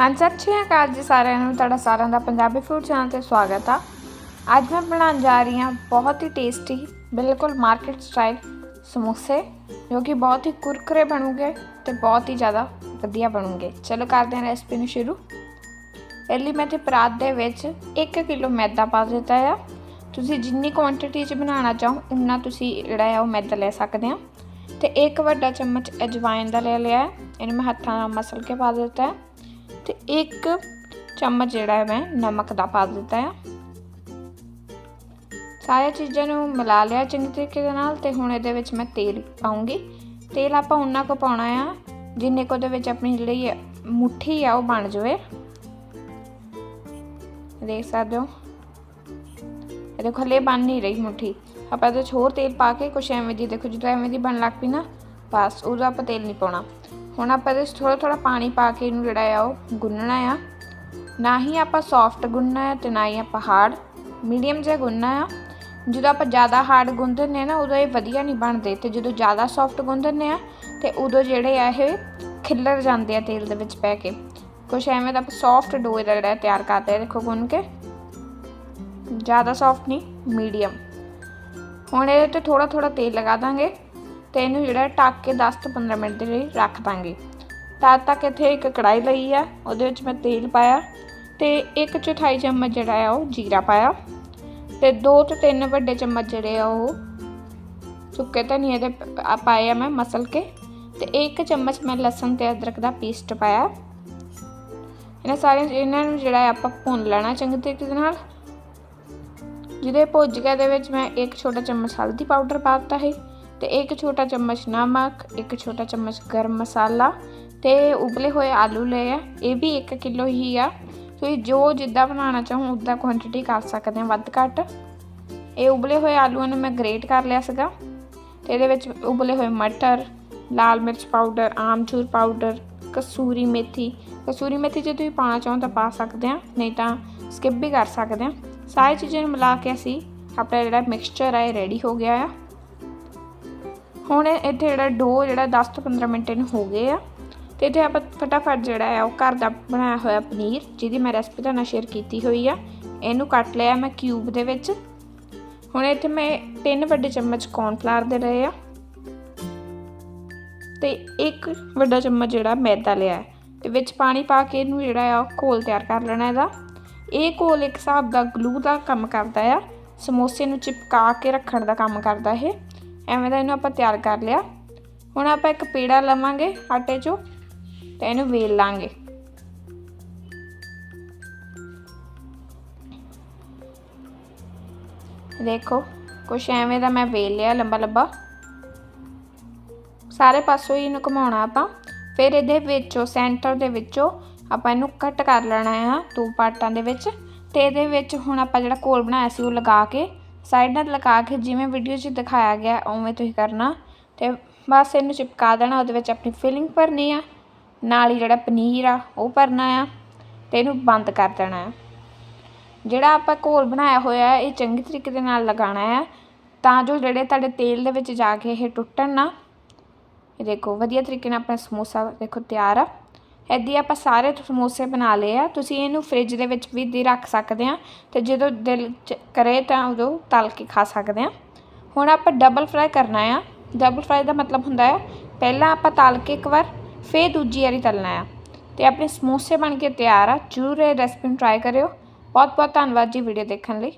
ਹਾਂਜੀ, ਸਤਿ ਸ਼੍ਰੀ ਅਕਾਲ ਜੀ ਸਾਰਿਆਂ ਨੂੰ। ਤੁਹਾਡਾ ਸਾਰਿਆਂ ਦਾ ਪੰਜਾਬੀ ਫੂਡ ਚੈਨਲ ਤੇ ਸਵਾਗਤ ਆ। ਅੱਜ ਮੈਂ ਬਣਾਉਣ ਜਾ ਰਹੀ ਹਾਂ ਬਹੁਤ ਹੀ ਟੇਸਟੀ ਬਿਲਕੁਲ ਮਾਰਕੀਟ ਸਟਾਈਲ ਸਮੋਸੇ, ਜੋ ਕਿ ਬਹੁਤ ਹੀ ਕੁਰਕਰੇ ਬਣੂਗੇ ਤੇ ਬਹੁਤ ਹੀ ਜ਼ਿਆਦਾ ਵਧੀਆ ਬਣੂਗੇ। ਚਲੋ ਕਰਦੇ ਹਾਂ ਰੈਸਪੀ ਨੂੰ ਸ਼ੁਰੂ। ਪਹਿਲੀ ਮੈਂ ਤੇ ਪਰਾਤ ਦੇ ਵਿੱਚ 1 ਕਿਲੋ ਮੈਦਾ ਪਾ ਦਿੱਤਾ ਆ। ਤੁਸੀਂ ਜਿੰਨੀ ਕੁਆਂਟੀਟੀ 'ਚ ਬਣਾਉਣਾ ਚਾਹੋ ਉਨਾ ਤੁਸੀਂ ਜਿਹੜਾ ਆ ਉਹ ਮੈਦਾ ਲੈ ਸਕਦੇ ਆ। ਤੇ ਇੱਕ ਵੱਡਾ ਚਮਚ ਅਜਵਾਇਨ ਦਾ ਲੈ ਲਿਆ ਹੈ। ਇਹਨੂੰ ਮੈਂ ਹੱਥਾਂ ਨਾਲ ਮਸਲ ਕੇ ਪਾ ਦਿੱਤਾ ਹੈ ਤੇ ਇੱਕ ਚਮਚ ਜਿਹੜਾ ਹੈ ਮੈਂ ਨਮਕ ਦਾ ਪਾ ਦਿੱਤਾ ਆ। ਸਾਰੀਆਂ ਚੀਜ਼ਾਂ ਨੂੰ ਮਿਲਾ ਲਿਆ ਚੰਗੀ ਤਰੀਕੇ ਦੇ ਨਾਲ ਤੇ ਹੁਣ ਇਹਦੇ ਵਿੱਚ ਮੈਂ ਤੇਲ ਪਾਉਂਗੀ। ਤੇਲ ਆਪਾਂ ਉਨਾ ਕੁ ਪਾਉਣਾ ਆ, ਜਿੰਨੇ ਕੁ ਉਹਦੇ ਵਿੱਚ ਆਪਣੀ ਜਿਹੜੀ ਮੁੱਠੀ ਆ ਉਹ ਬਣ ਜਾਵੇ। ਦੇਖ ਸਕਦੇ ਹੋ। ਇਹ ਦੇਖੋ ਹਲੇ ਬਣ ਨਹੀਂ ਰਹੀ ਮੁੱਠੀ। ਆਪਾਂ ਇਹਦੇ 'ਚ ਹੋਰ ਤੇਲ ਪਾ ਕੇ ਕੁਛ ਐਵੇਂ ਦੀ ਦੇਖੋ, ਜਦੋਂ ਐਵੇਂ ਦੀ ਬਣ ਲੱਗ ਪਈ ਨਾ, ਬਸ ਉਹਦਾ ਆਪਾਂ ਤੇਲ ਨਹੀਂ ਪਾਉਣਾ। ਹੁਣ ਆਪਾਂ ਇਹਦੇ 'ਚ ਥੋੜਾ ਥੋੜਾ ਪਾਣੀ ਪਾ ਕੇ ਇਹਨੂੰ ਜਿਹੜਾ ਆ ਉਹ ਗੁੰਨਣਾ ਆ। ਨਾ ਹੀ ਆਪਾਂ ਸੌਫਟ ਗੁੰਨਣਾ ਹੈ ਤੇ ਨਾ ਹੀ ਆਪਾਂ ਹਾਰਡ ਮੀਡੀਅਮ ਜਿਹਾ ਗੁੰਨਣਾ ਆ। ਜਦੋਂ ਆਪਾਂ ਜ਼ਿਆਦਾ ਹਾਰਡ ਗੁੰਨਦੇ ਆ ਨਾ ਉਦੋਂ ਇਹ ਵਧੀਆ ਨਹੀਂ ਬਣਦੇ ਤੇ ਜਦੋਂ ਜ਼ਿਆਦਾ ਸੌਫਟ ਗੁੰਨਦੇ ਆ ਤੇ ਉਦੋਂ ਜਿਹੜੇ ਆ ਇਹ ਖਿੱਲਰ ਜਾਂਦੇ ਆ ਤੇਲ ਦੇ ਵਿੱਚ ਪੈ ਕੇ। ਕੁਛ ਐਵੇਂ ਦਾ ਆਪਾਂ ਸੌਫਟ ਡੋ ਇਹਦਾ ਜਿਹੜਾ ਤਿਆਰ ਕਰਦੇ ਆ ਦੇਖੋ ਗੁੰਨ ਕੇ। ਜ਼ਿਆਦਾ ਸੌਫਟ ਨਹੀਂ ਮੀਡੀਅਮ ਹੁਣ ਇਹਦੇ ਤੇ ਥੋੜਾ ਥੋੜਾ ਤੇਲ ਲਗਾ ਦਾਂਗੇ। ਤੇ ਇਹਨੂੰ ਜਿਹੜਾ ਢੱਕ ਕੇ 10 ਤੋਂ 15 ਮਿੰਟ ਦੇ ਲਈ ਰੱਖ ਦਾਂਗੇ। ਤਦ ਤੱਕ ਇੱਥੇ ਇੱਕ ਕੜਾਈ ਲਈ ਆ, ਉਹਦੇ ਵਿੱਚ ਮੈਂ ਤੇਲ ਪਾਇਆ ਤੇ ਇੱਕ ਚੌਥਾਈ ਚਮਚ ਜਿਹੜਾ ਆ ਉਹ ਜੀਰਾ ਪਾਇਆ ਤੇ ਦੋ ਤੋਂ ਤਿੰਨ ਵੱਡੇ ਚਮਚ ਜਿਹੜੇ ਆ ਉਹ ਸੁੱਕੇ ਧਨੀਏ ਦੇ ਪਾਏ ਆ ਮੈਂ ਮਸਲ ਕੇ ਤੇ ਇੱਕ ਚਮਚ ਮੈਂ ਲਸਣ ਤੇ ਅਦਰਕ ਦਾ ਪੇਸਟ ਪਾਇਆ। ਇਹਨਾਂ ਸਾਰਿਆਂ ਇਹਨਾਂ ਨੂੰ ਜਿਹੜਾ ਆਪਾਂ ਭੁੰਨ ਲੈਣਾ ਚੰਗੇ ਤਰੀਕੇ ਦੇ ਨਾਲ। ਜਿਹਦੇ ਭੁੱਜ ਗਿਆ ਦੇ ਵਿੱਚ ਮੈਂ ਇੱਕ ਛੋਟਾ ਚਮਚ ਹਲਦੀ ਪਾਊਡਰ ਪਾ ਦਿੱਤਾ ਹੈ ਤੇ ਇੱਕ ਛੋਟਾ ਚਮਚ ਨਮਕ, ਇੱਕ ਛੋਟਾ ਚਮਚ ਗਰਮ ਮਸਾਲਾ ਤੇ ਉਬਲੇ ਹੋਏ ਆਲੂ ਲਏ ਆ। ਇਹ ਵੀ 1 ਕਿਲੋ ਹੀ ਆ। ਤੁਸੀਂ ਜੋ ਜਿੱਦਾਂ ਬਣਾਉਣਾ ਚਾਹੋ, ਉਦਾਂ ਕੁਆਂਟੀਟੀ ਕਰ ਸਕਦੇ ਆ, ਵੱਧ ਘੱਟ। ਇਹ ਉਬਲੇ ਹੋਏ ਆਲੂਆਂ ਨੂੰ ਮੈਂ ਗ੍ਰੇਟ ਕਰ ਲਿਆ ਸੀਗਾ। ਤੇ ਇਹਦੇ ਵਿੱਚ ਉਬਲੇ ਹੋਏ ਮਟਰ, ਲਾਲ ਮਿਰਚ ਪਾਊਡਰ ਆਮਚੂਰ ਪਾਊਡਰ ਕਸੂਰੀ ਮੇਥੀ। ਕਸੂਰੀ ਮੇਥੀ ਜੇ ਤੁਸੀਂ ਪਾਣਾ ਚਾਹੋ ਤਾਂ ਪਾ ਸਕਦੇ ਆ, ਨਹੀਂ ਤਾਂ ਸਕਿਪ ਵੀ ਕਰ ਸਕਦੇ ਆ। ਸਾਰੀ ਚੀਜ਼ਾਂ ਨੂੰ ਮਿਲਾ ਕੇ ਅਸੀਂ ਆਪਣਾ ਜਿਹੜਾ ਮਿਕਸਚਰ ਹੈ ਰੈਡੀ ਹੋ ਗਿਆ ਆ। ਹੁਣ ਇੱਥੇ ਜਿਹੜਾ ਡੋ ਜਿਹੜਾ 10 ਤੋਂ 15 ਮਿੰਟ ਇਹਨੂੰ ਹੋ ਗਏ ਆ। ਤੇ ਇੱਥੇ ਆਪਾਂ ਫਟਾਫਟ ਜਿਹੜਾ ਆ ਉਹ ਘਰ ਦਾ ਬਣਾਇਆ ਹੋਇਆ ਪਨੀਰ, ਜਿਹਦੀ ਮੈਂ ਰੈਸਪੀ ਤੁਹਾਨੂੰ ਸ਼ੇਅਰ ਕੀਤੀ ਹੋਈ ਆ। ਇਹਨੂੰ ਕੱਟ ਲਿਆ ਮੈਂ ਕਿਊਬ ਦੇ ਵਿੱਚ। ਹੁਣ ਇੱਥੇ ਮੈਂ ਤਿੰਨ ਵੱਡੇ ਚਮਚ ਕੌਰਨਫਲਾਵਰ ਦੇ ਲਏ ਆ। ਤੇ ਇੱਕ ਵੱਡਾ ਚਮਚ ਜਿਹੜਾ ਮੈਦਾ ਲਿਆ ਹੈ। ਤੇ ਵਿੱਚ ਪਾਣੀ ਪਾ ਕੇ ਇਹਨੂੰ ਜਿਹੜਾ ਆ ਉਹ ਘੋਲ ਤਿਆਰ ਕਰ ਲੈਣਾ ਇਹਦਾ। ਇਹ ਘੋਲ ਇੱਕ ਹਿਸਾਬ ਦਾ ਗਲੂ ਦਾ ਕੰਮ ਕਰਦਾ ਆ। ਸਮੋਸੇ ਨੂੰ ਚਿਪਕਾ ਕੇ ਰੱਖਣ ਦਾ ਕੰਮ ਕਰਦਾ ਇਹ। ਐਵੇਂ ਦਾ ਇਹਨੂੰ ਆਪਾਂ ਤਿਆਰ ਕਰ ਲਿਆ। ਹੁਣ ਆਪਾਂ ਇੱਕ ਪੇੜਾ ਲਵਾਂਗੇ ਆਟੇ 'ਚੋਂ ਤੇ ਇਹਨੂੰ ਵੇਲ ਲਾਂਗੇ। ਦੇਖੋ, ਕੁਛ ਐਵੇਂ ਦਾ ਮੈਂ ਵੇਲ ਲਿਆ ਲੰਬਾ ਲੰਬਾ ਸਾਰੇ ਪਾਸੋਂ ਹੀ ਇਹਨੂੰ ਘੁਮਾਉਣਾ ਆਪਾਂ। ਫਿਰ ਇਹਦੇ ਵਿੱਚੋਂ ਸੈਂਟਰ ਦੇ ਵਿੱਚੋਂ ਆਪਾਂ ਇਹਨੂੰ ਕੱਟ ਕਰ ਲੈਣਾ ਆ ਦੋ ਪਾਰਟਾਂ ਦੇ ਵਿੱਚ। ਤੇ ਇਹਦੇ ਵਿੱਚ ਹੁਣ ਆਪਾਂ ਜਿਹੜਾ ਕੋਲ ਬਣਾਇਆ ਸੀ ਉਹ ਲਗਾ ਕੇ ਸਾਈਡ ਨਾਲ ਲਗਾ ਕੇ ਜਿਵੇਂ ਵੀਡੀਓ 'ਚ ਦਿਖਾਇਆ ਗਿਆ, ਉਵੇਂ ਤੁਸੀਂ ਕਰਨਾ। ਤੇ ਬਸ ਇਹਨੂੰ ਚਿਪਕਾ ਦੇਣਾ, ਉਹਦੇ ਵਿੱਚ ਆਪਣੀ ਫਿਲਿੰਗ ਭਰਨੀ ਆ। ਨਾਲ ਹੀ ਜਿਹੜਾ ਪਨੀਰ ਆ, ਉਹ ਭਰਨਾ ਆ ਤੇ ਇਹਨੂੰ ਬੰਦ ਕਰ ਦੇਣਾ ਆ। ਜਿਹੜਾ ਆਪਾਂ ਘੋਲ ਬਣਾਇਆ ਹੋਇਆ ਹੈ ਇਹ ਚੰਗੀ ਤਰੀਕੇ ਦੇ ਨਾਲ ਲਗਾਉਣਾ ਆ। ਤਾਂ ਜੋ ਜਿਹੜੇ ਤੁਹਾਡੇ ਤੇਲ ਦੇ ਵਿੱਚ ਜਾ ਕੇ ਇਹ ਟੁੱਟਣ ਨਾ, ਇਹ ਦੇਖੋ, ਵਧੀਆ ਤਰੀਕੇ ਨਾਲ ਆਪਣਾ ਸਮੋਸਾ ਦੇਖੋ ਤਿਆਰ ਆ। ਇੱਦੀ ਆਪਾਂ ਸਾਰੇ ਸਮੋਸੇ ਬਣਾ ਲਏ ਆ। ਤੁਸੀਂ ਇਹਨੂੰ ਫ੍ਰਿਜ ਦੇ ਵਿੱਚ ਵੀ ਦੀ ਰੱਖ ਸਕਦੇ ਆ ਤੇ ਜਦੋਂ ਦਿਲ ਚ- ਕਰੇ ਤਾਂ ਉਦੋਂ ਤਲ ਕੇ ਖਾ ਸਕਦੇ ਆ। ਹੁਣ ਆਪਾਂ ਡਬਲ ਫਰਾਈ ਕਰਨਾ ਆ। ਡਬਲ ਫਰਾਈ ਦਾ ਮਤਲਬ ਹੁੰਦਾ ਹੈ ਪਹਿਲਾਂ ਆਪਾਂ ਤਲ ਕੇ ਇੱਕ ਵਾਰ ਫੇਰ ਦੂਜੀ ਵਾਰੀ ਤਲਣਾ ਆ। ਤੇ ਆਪਣੇ ਸਮੋਸੇ ਬਣ ਕੇ ਤਿਆਰ ਆ। ਜਰੂਰ ਇਹ ਰੈਸਪੀ ਨੂੰ ਟਰਾਈ ਕਰਿਓ। ਬਹੁਤ ਬਹੁਤ ਧੰਨਵਾਦ ਜੀ ਵੀਡੀਓ ਦੇਖਣ ਲਈ।